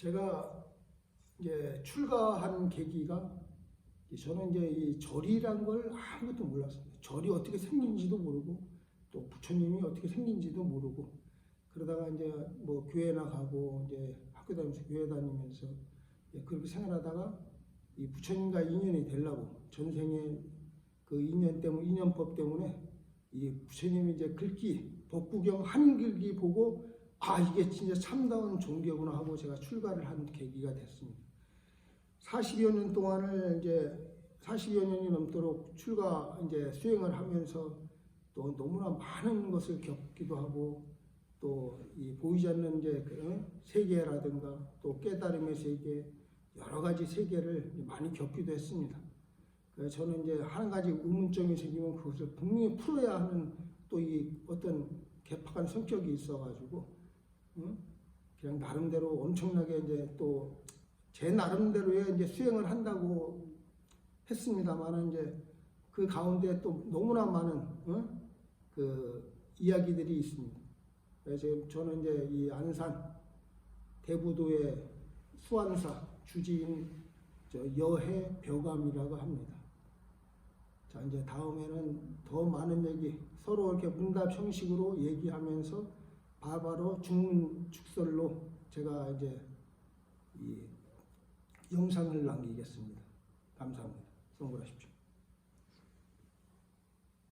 제가 이제 출가한 계기가 저는 이제 이 절이란 걸 아무것도 몰랐습니다. 절이 어떻게 생긴지도 모르고 또 부처님이 어떻게 생긴지도 모르고 그러다가 이제 뭐 교회나 가고 이제 학교 다니면서 교회 다니면서 예, 그렇게 생활하다가 이 부처님과 인연이 되려고 전생에 그 인연 때문에 인연법 때문에 이 부처님이 이제 글귀 법구경 한글기 보고 아 이게 진짜 참다운 종교구나 하고 제가 출가를 한 계기가 됐습니다. 40여 년 동안을 이제 40여 년이 넘도록 출가 이제 수행을 하면서 또 너무나 많은 것을 겪기도 하고 또 이 보이지 않는 이제 그 세계라든가 또 깨달음의 세계 여러 가지 세계를 많이 겪기도 했습니다. 그래서 저는 이제 한 가지 의문점이 생기면 그것을 분명히 풀어야 하는 또 이 어떤 개팍한 성격이 있어가지고 응? 그냥 나름대로 엄청나게 이제 또 제 나름대로의 이제 수행을 한다고 했습니다만은 이제 그 가운데 또 너무나 많은 응? 그 이야기들이 있습니다. 지금 저는 이제 이 안산 대부도의 수안사 주지인 저 여해 벼감이라고 합니다. 자 이제 다음에는 더 많은 얘기 서로 이렇게 문답 형식으로 얘기하면서 바바로 중문 축설로 제가 이제 이 영상을 남기겠습니다. 감사합니다. 성불하십시오.